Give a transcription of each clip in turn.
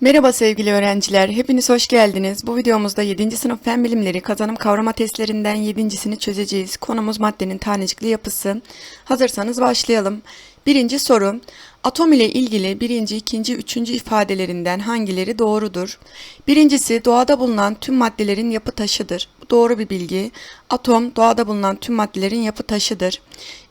Merhaba sevgili öğrenciler, hepiniz hoş geldiniz. Bu videomuzda 7. sınıf fen bilimleri kazanım kavrama testlerinden 7.sini çözeceğiz. Konumuz maddenin tanecikli yapısı. Hazırsanız başlayalım. Birinci soru, atom ile ilgili birinci, ikinci, üçüncü ifadelerinden hangileri doğrudur? Birincisi, doğada bulunan tüm maddelerin yapı taşıdır. Doğru bir bilgi. Atom, doğada bulunan tüm maddelerin yapı taşıdır.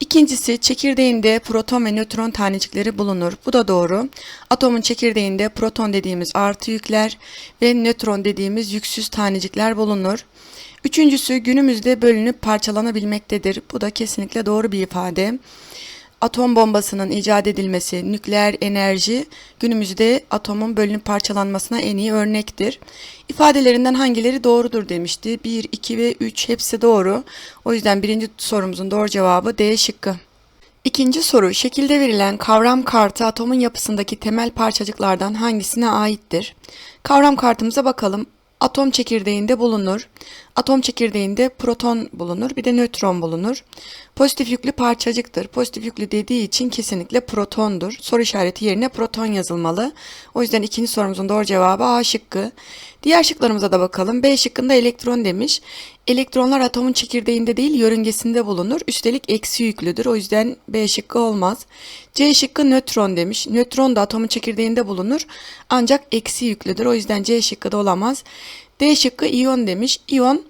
İkincisi, çekirdeğinde proton ve nötron tanecikleri bulunur. Bu da doğru. Atomun çekirdeğinde proton dediğimiz artı yükler ve nötron dediğimiz yüksüz tanecikler bulunur. Üçüncüsü, günümüzde bölünüp parçalanabilmektedir. Bu da kesinlikle doğru bir ifade atom bombasının icat edilmesi, nükleer enerji günümüzde atomun bölünüp parçalanmasına en iyi örnektir. İfadelerinden hangileri doğrudur demişti. 1, 2 ve 3 hepsi doğru. O yüzden birinci sorumuzun doğru cevabı D şıkkı. İkinci soru, şekilde verilen kavram kartı atomun yapısındaki temel parçacıklardan hangisine aittir? Kavram kartımıza bakalım. Atom çekirdeğinde bulunur. Atom çekirdeğinde proton bulunur, bir de nötron bulunur. Pozitif yüklü parçacıktır. Pozitif yüklü dediği için kesinlikle protondur. Soru işareti yerine proton yazılmalı. O yüzden ikinci sorumuzun doğru cevabı A şıkkı. Diğer şıklarımıza da bakalım. B şıkkında elektron demiş. Elektronlar atomun çekirdeğinde değil yörüngesinde bulunur. Üstelik eksi yüklüdür. O yüzden B şıkkı olmaz. C şıkkı nötron demiş. Nötron da atomun çekirdeğinde bulunur. Ancak eksi yüklüdür. O yüzden C şıkkı da olamaz. D şıkkı iyon demiş. İyon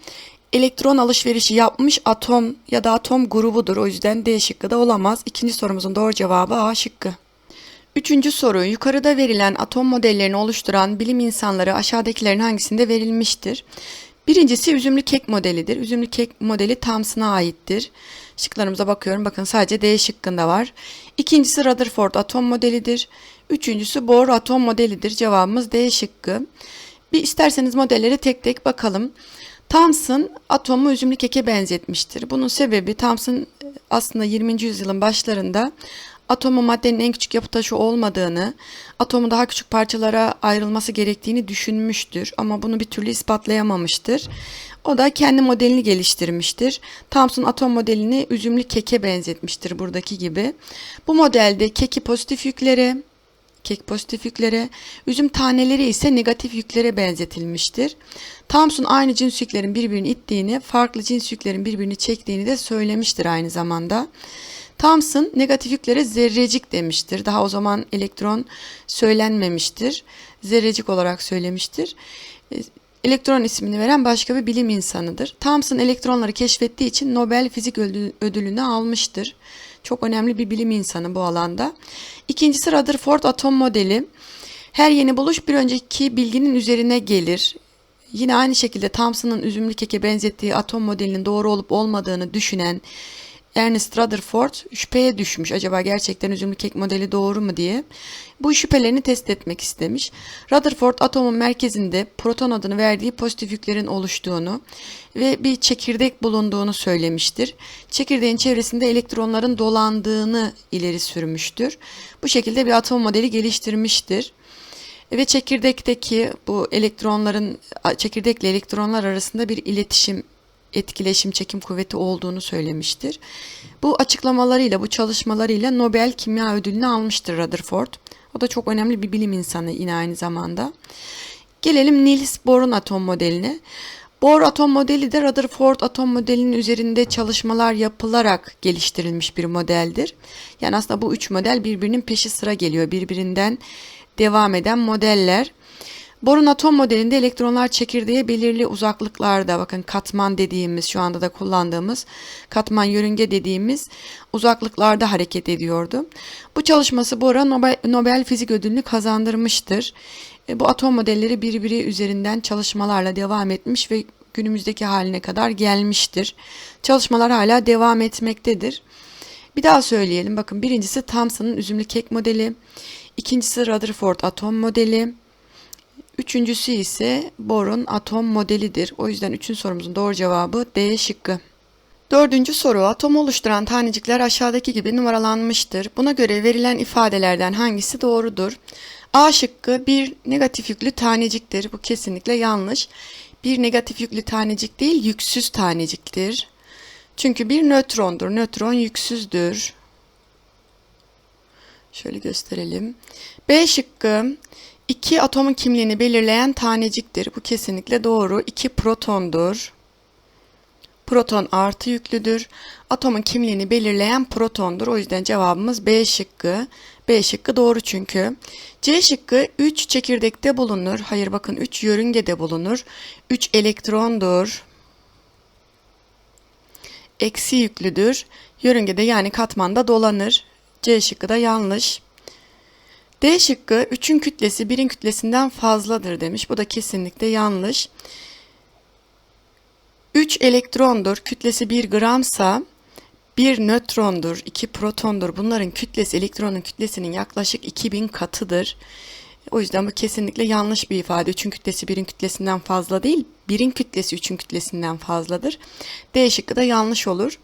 elektron alışverişi yapmış atom ya da atom grubudur. O yüzden D şıkkı da olamaz. İkinci sorumuzun doğru cevabı A şıkkı. Üçüncü soru. Yukarıda verilen atom modellerini oluşturan bilim insanları aşağıdakilerin hangisinde verilmiştir? Birincisi üzümlü kek modelidir. Üzümlü kek modeli Thomson'a aittir. Şıklarımıza bakıyorum. Bakın sadece D şıkkında var. İkincisi Rutherford atom modelidir. Üçüncüsü Bohr atom modelidir. Cevabımız D şıkkı. Bir isterseniz modelleri tek tek bakalım. Thomson atomu üzümlü keke benzetmiştir. Bunun sebebi Thomson aslında 20. yüzyılın başlarında atomun maddenin en küçük yapı taşı olmadığını, atomun daha küçük parçalara ayrılması gerektiğini düşünmüştür ama bunu bir türlü ispatlayamamıştır. O da kendi modelini geliştirmiştir. Thomson atom modelini üzümlü keke benzetmiştir buradaki gibi. Bu modelde keki pozitif yüklere, kek pozitif yüklere, üzüm taneleri ise negatif yüklere benzetilmiştir. Thomson aynı cins yüklerin birbirini ittiğini, farklı cins yüklerin birbirini çektiğini de söylemiştir aynı zamanda. Thomson negatif yüklere zerrecik demiştir. Daha o zaman elektron söylenmemiştir. Zerrecik olarak söylemiştir. Elektron ismini veren başka bir bilim insanıdır. Thomson elektronları keşfettiği için Nobel Fizik Ödülünü almıştır. Çok önemli bir bilim insanı bu alanda. İkincisi Rutherford atom modeli. Her yeni buluş bir önceki bilginin üzerine gelir. Yine aynı şekilde Thomson'ın üzümlü keke benzettiği atom modelinin doğru olup olmadığını düşünen Ernest Rutherford şüpheye düşmüş. Acaba gerçekten üzümlü kek modeli doğru mu diye. Bu şüphelerini test etmek istemiş. Rutherford atomun merkezinde proton adını verdiği pozitif yüklerin oluştuğunu ve bir çekirdek bulunduğunu söylemiştir. Çekirdeğin çevresinde elektronların dolandığını ileri sürmüştür. Bu şekilde bir atom modeli geliştirmiştir ve çekirdekteki bu elektronların çekirdekle elektronlar arasında bir iletişim etkileşim çekim kuvveti olduğunu söylemiştir. Bu açıklamalarıyla, bu çalışmalarıyla Nobel Kimya Ödülünü almıştır Rutherford. O da çok önemli bir bilim insanı yine aynı zamanda. Gelelim Niels Bohr'un atom modeline. Bohr atom modeli de Rutherford atom modelinin üzerinde çalışmalar yapılarak geliştirilmiş bir modeldir. Yani aslında bu üç model birbirinin peşi sıra geliyor. Birbirinden devam eden modeller. Borun atom modelinde elektronlar çekirdeğe belirli uzaklıklarda bakın katman dediğimiz şu anda da kullandığımız katman yörünge dediğimiz uzaklıklarda hareket ediyordu. Bu çalışması Bohr'a Nobel, Nobel Fizik Ödülünü kazandırmıştır. E, bu atom modelleri birbiri üzerinden çalışmalarla devam etmiş ve günümüzdeki haline kadar gelmiştir. Çalışmalar hala devam etmektedir. Bir daha söyleyelim. Bakın birincisi Thomson'ın üzümlü kek modeli. ikincisi Rutherford atom modeli. Üçüncüsü ise Bohr'un atom modelidir. O yüzden üçün sorumuzun doğru cevabı D şıkkı. Dördüncü soru atomu oluşturan tanecikler aşağıdaki gibi numaralanmıştır. Buna göre verilen ifadelerden hangisi doğrudur? A şıkkı bir negatif yüklü taneciktir. Bu kesinlikle yanlış. Bir negatif yüklü tanecik değil, yüksüz taneciktir. Çünkü bir nötrondur. Nötron yüksüzdür. Şöyle gösterelim. B şıkkı İki atomun kimliğini belirleyen taneciktir. Bu kesinlikle doğru. İki protondur. Proton artı yüklüdür. Atomun kimliğini belirleyen protondur. O yüzden cevabımız B şıkkı. B şıkkı doğru çünkü. C şıkkı 3 çekirdekte bulunur. Hayır bakın 3 yörüngede bulunur. 3 elektrondur. Eksi yüklüdür. Yörüngede yani katmanda dolanır. C şıkkı da yanlış. D şıkkı 3'ün kütlesi 1'in kütlesinden fazladır demiş. Bu da kesinlikle yanlış. 3 elektrondur, kütlesi 1 gramsa 1 nötrondur, 2 protondur. Bunların kütlesi elektronun kütlesinin yaklaşık 2000 katıdır. O yüzden bu kesinlikle yanlış bir ifade. 3'ün kütlesi 1'in kütlesinden fazla değil, 1'in kütlesi 3'ün kütlesinden fazladır. D şıkkı da yanlış olur.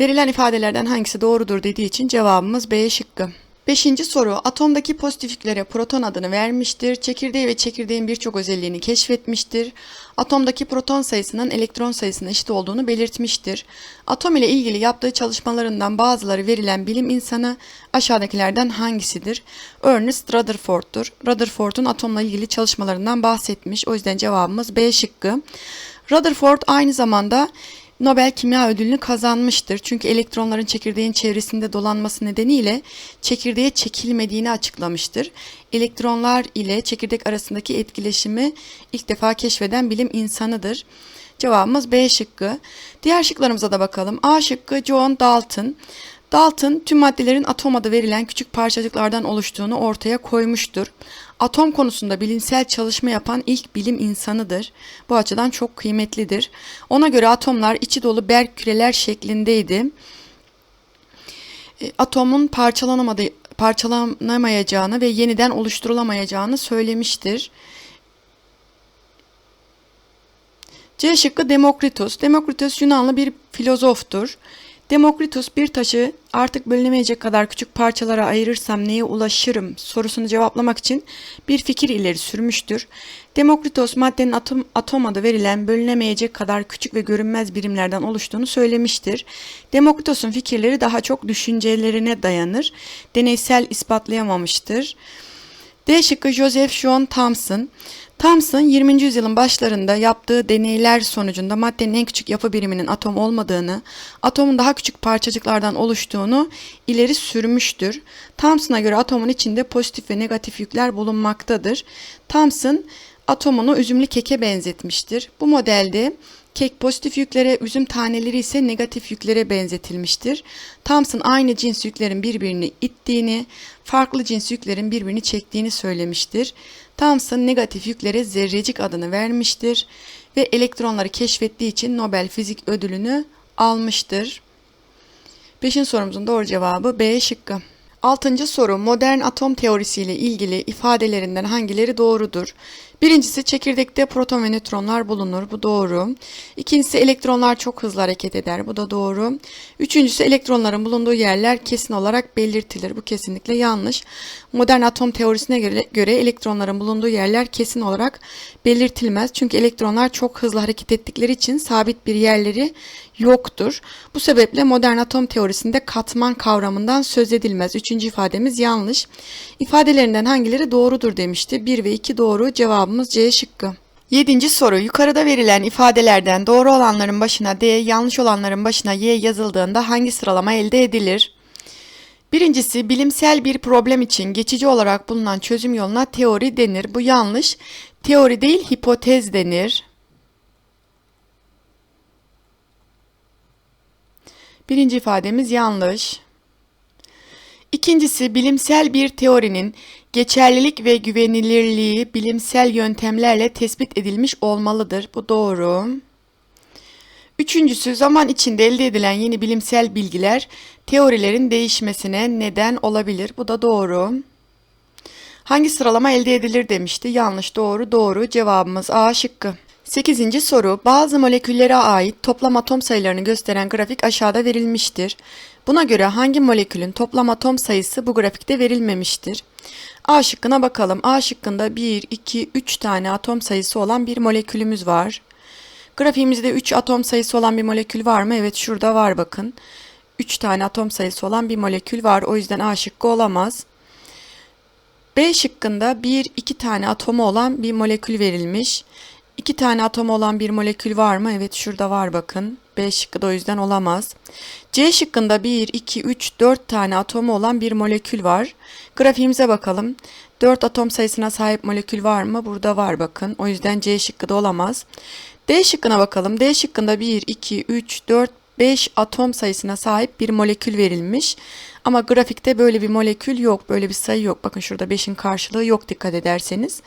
Verilen ifadelerden hangisi doğrudur dediği için cevabımız B şıkkı. Beşinci soru, atomdaki pozitif proton adını vermiştir. Çekirdeği ve çekirdeğin birçok özelliğini keşfetmiştir. Atomdaki proton sayısının elektron sayısına eşit olduğunu belirtmiştir. Atom ile ilgili yaptığı çalışmalarından bazıları verilen bilim insanı aşağıdakilerden hangisidir? Ernest Rutherford'dur. Rutherford'un atomla ilgili çalışmalarından bahsetmiş. O yüzden cevabımız B şıkkı. Rutherford aynı zamanda Nobel Kimya Ödülünü kazanmıştır. Çünkü elektronların çekirdeğin çevresinde dolanması nedeniyle çekirdeğe çekilmediğini açıklamıştır. Elektronlar ile çekirdek arasındaki etkileşimi ilk defa keşfeden bilim insanıdır. Cevabımız B şıkkı. Diğer şıklarımıza da bakalım. A şıkkı John Dalton. Dalton tüm maddelerin atom adı verilen küçük parçacıklardan oluştuğunu ortaya koymuştur. Atom konusunda bilimsel çalışma yapan ilk bilim insanıdır. Bu açıdan çok kıymetlidir. Ona göre atomlar içi dolu berk küreler şeklindeydi. E, atomun parçalanamadığı parçalanamayacağını ve yeniden oluşturulamayacağını söylemiştir. C şıkkı Demokritos. Demokritos Yunanlı bir filozoftur. Demokritos bir taşı artık bölünemeyecek kadar küçük parçalara ayırırsam neye ulaşırım sorusunu cevaplamak için bir fikir ileri sürmüştür. Demokritos maddenin atom, atom adı verilen bölünemeyecek kadar küçük ve görünmez birimlerden oluştuğunu söylemiştir. Demokritos'un fikirleri daha çok düşüncelerine dayanır. Deneysel ispatlayamamıştır. D şıkkı Joseph John Thomson. Thomson 20. yüzyılın başlarında yaptığı deneyler sonucunda maddenin en küçük yapı biriminin atom olmadığını, atomun daha küçük parçacıklardan oluştuğunu ileri sürmüştür. Thomson'a göre atomun içinde pozitif ve negatif yükler bulunmaktadır. Thomson atomunu üzümlü keke benzetmiştir. Bu modelde Kek pozitif yüklere, üzüm taneleri ise negatif yüklere benzetilmiştir. Thomson aynı cins yüklerin birbirini ittiğini, farklı cins yüklerin birbirini çektiğini söylemiştir. Thomson negatif yüklere zerrecik adını vermiştir ve elektronları keşfettiği için Nobel Fizik Ödülünü almıştır. Beşinci sorumuzun doğru cevabı B şıkkı. Altıncı soru modern atom teorisiyle ilgili ifadelerinden hangileri doğrudur? Birincisi çekirdekte proton ve nötronlar bulunur. Bu doğru. İkincisi elektronlar çok hızlı hareket eder. Bu da doğru. Üçüncüsü elektronların bulunduğu yerler kesin olarak belirtilir. Bu kesinlikle yanlış. Modern atom teorisine göre, göre elektronların bulunduğu yerler kesin olarak belirtilmez. Çünkü elektronlar çok hızlı hareket ettikleri için sabit bir yerleri yoktur. Bu sebeple modern atom teorisinde katman kavramından söz edilmez. Üçüncü ifademiz yanlış. İfadelerinden hangileri doğrudur demişti. 1 ve 2 doğru. Cevabımız C şıkkı. Yedinci soru. Yukarıda verilen ifadelerden doğru olanların başına D, yanlış olanların başına Y yazıldığında hangi sıralama elde edilir? Birincisi bilimsel bir problem için geçici olarak bulunan çözüm yoluna teori denir. Bu yanlış. Teori değil hipotez denir. Birinci ifademiz yanlış. İkincisi bilimsel bir teorinin geçerlilik ve güvenilirliği bilimsel yöntemlerle tespit edilmiş olmalıdır. Bu doğru. Üçüncüsü zaman içinde elde edilen yeni bilimsel bilgiler teorilerin değişmesine neden olabilir. Bu da doğru. Hangi sıralama elde edilir demişti. Yanlış, doğru, doğru. Cevabımız A şıkkı. 8. soru. Bazı moleküllere ait toplam atom sayılarını gösteren grafik aşağıda verilmiştir. Buna göre hangi molekülün toplam atom sayısı bu grafikte verilmemiştir? A şıkkına bakalım. A şıkkında 1, 2, 3 tane atom sayısı olan bir molekülümüz var. Grafiğimizde 3 atom sayısı olan bir molekül var mı? Evet şurada var bakın. 3 3 tane atom sayısı olan bir molekül var. O yüzden A şıkkı olamaz. 4 tane atom sayısı olan bir molekül var mı? Evet şurada var bakın. 3 tane atom sayısı olan bir molekül var. 3 tane atom sayısı olan bir molekül var. O yüzden A şıkkı olamaz. 4 tane atom sayısı olan bir molekül var. O yüzden A şıkkı olamaz. 5. soru. Modern atom teorisine göre B şıkkında bir iki tane atomu olan bir molekül verilmiş. İki tane atomu olan bir molekül var mı? Evet şurada var bakın. B şıkkı da o yüzden olamaz. C şıkkında 1, 2, 3, 4 tane atomu olan bir molekül var. Grafiğimize bakalım. 4 atom sayısına sahip molekül var mı? Burada var bakın. O yüzden C şıkkı da olamaz. D şıkkına bakalım. D şıkkında 1, 2, 3, 4, 5 atom sayısına sahip bir molekül verilmiş. Ama grafikte böyle bir molekül yok, böyle bir sayı yok. Bakın şurada 5'in karşılığı yok dikkat ederseniz.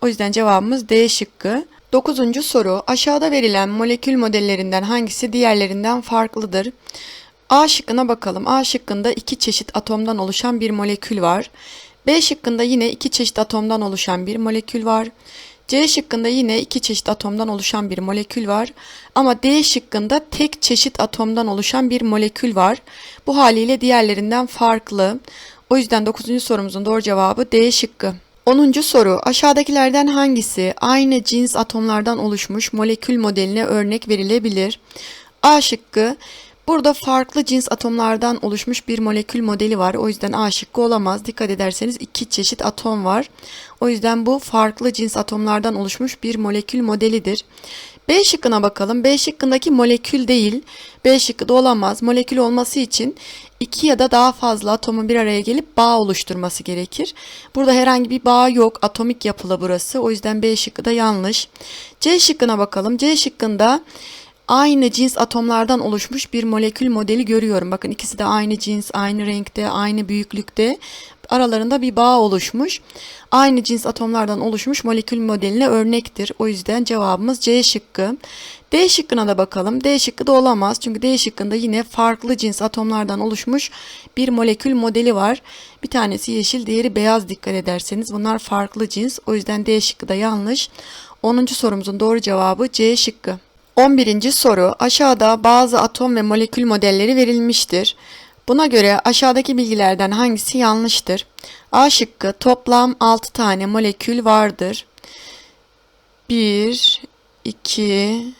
O yüzden cevabımız D şıkkı. Dokuzuncu soru. Aşağıda verilen molekül modellerinden hangisi diğerlerinden farklıdır? A şıkkına bakalım. A şıkkında iki çeşit atomdan oluşan bir molekül var. B şıkkında yine iki çeşit atomdan oluşan bir molekül var. C şıkkında yine iki çeşit atomdan oluşan bir molekül var. Ama D şıkkında tek çeşit atomdan oluşan bir molekül var. Bu haliyle diğerlerinden farklı. O yüzden 9. sorumuzun doğru cevabı D şıkkı. 10. soru. Aşağıdakilerden hangisi aynı cins atomlardan oluşmuş molekül modeline örnek verilebilir? A şıkkı. Burada farklı cins atomlardan oluşmuş bir molekül modeli var. O yüzden A şıkkı olamaz. Dikkat ederseniz iki çeşit atom var. O yüzden bu farklı cins atomlardan oluşmuş bir molekül modelidir. B şıkkına bakalım. B şıkkındaki molekül değil. B şıkkı da olamaz. Molekül olması için iki ya da daha fazla atomun bir araya gelip bağ oluşturması gerekir. Burada herhangi bir bağ yok. Atomik yapılı burası. O yüzden B şıkkı da yanlış. C şıkkına bakalım. C şıkkında aynı cins atomlardan oluşmuş bir molekül modeli görüyorum. Bakın ikisi de aynı cins, aynı renkte, aynı büyüklükte. Aralarında bir bağ oluşmuş. Aynı cins atomlardan oluşmuş molekül modeline örnektir. O yüzden cevabımız C şıkkı. D şıkkına da bakalım. D şıkkı da olamaz. Çünkü D şıkkında yine farklı cins atomlardan oluşmuş bir molekül modeli var. Bir tanesi yeşil, diğeri beyaz dikkat ederseniz. Bunlar farklı cins. O yüzden D şıkkı da yanlış. 10. sorumuzun doğru cevabı C şıkkı. 11. soru aşağıda bazı atom ve molekül modelleri verilmiştir. Buna göre aşağıdaki bilgilerden hangisi yanlıştır? A şıkkı toplam 6 tane molekül vardır. 1, 2,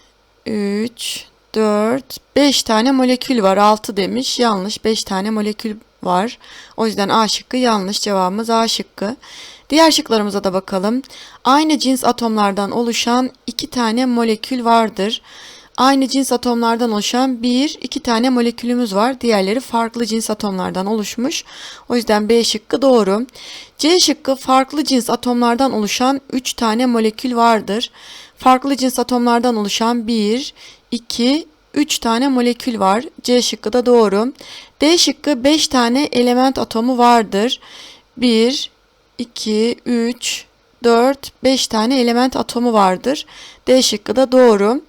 3, 4, 5 tane molekül var. 6 demiş. Yanlış. 5 tane molekül var. O yüzden A şıkkı yanlış. Cevabımız A şıkkı. Diğer şıklarımıza da bakalım. Aynı cins atomlardan oluşan 2 tane molekül vardır. Aynı cins atomlardan oluşan bir, iki tane molekülümüz var. Diğerleri farklı cins atomlardan oluşmuş. O yüzden B şıkkı doğru. C şıkkı farklı cins atomlardan oluşan 3 tane molekül vardır. Farklı cins atomlardan oluşan 1, 2, 3 tane molekül var. C şıkkı da doğru. D şıkkı 5 tane element atomu vardır. 1, 2, 3, 4, 5 tane element atomu vardır. D şıkkı da doğru.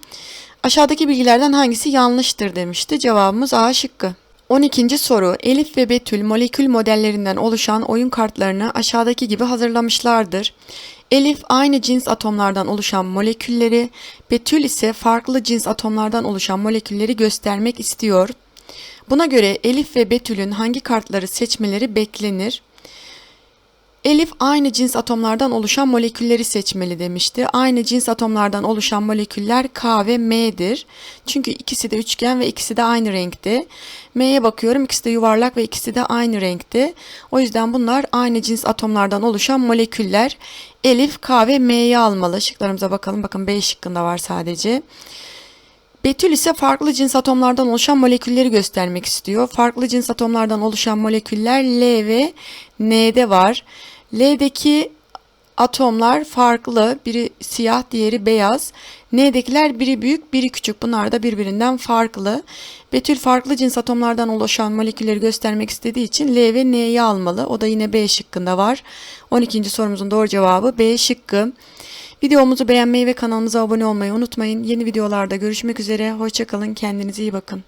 Aşağıdaki bilgilerden hangisi yanlıştır demişti. Cevabımız A şıkkı. 12. soru. Elif ve Betül molekül modellerinden oluşan oyun kartlarını aşağıdaki gibi hazırlamışlardır. Elif aynı cins atomlardan oluşan molekülleri, Betül ise farklı cins atomlardan oluşan molekülleri göstermek istiyor. Buna göre Elif ve Betül'ün hangi kartları seçmeleri beklenir? Elif aynı cins atomlardan oluşan molekülleri seçmeli demişti. Aynı cins atomlardan oluşan moleküller K ve M'dir. Çünkü ikisi de üçgen ve ikisi de aynı renkte. M'ye bakıyorum ikisi de yuvarlak ve ikisi de aynı renkte. O yüzden bunlar aynı cins atomlardan oluşan moleküller. Elif, K ve M'yi almalı. Şıklarımıza bakalım. Bakın B şıkkında var sadece. Betül ise farklı cins atomlardan oluşan molekülleri göstermek istiyor. Farklı cins atomlardan oluşan moleküller L ve N'de var. L'deki atomlar farklı. Biri siyah, diğeri beyaz. N'dekiler biri büyük, biri küçük. Bunlar da birbirinden farklı. Betül farklı cins atomlardan oluşan molekülleri göstermek istediği için L ve N'yi almalı. O da yine B şıkkında var. 12. sorumuzun doğru cevabı B şıkkı. Videomuzu beğenmeyi ve kanalımıza abone olmayı unutmayın. Yeni videolarda görüşmek üzere. Hoşçakalın. Kendinize iyi bakın.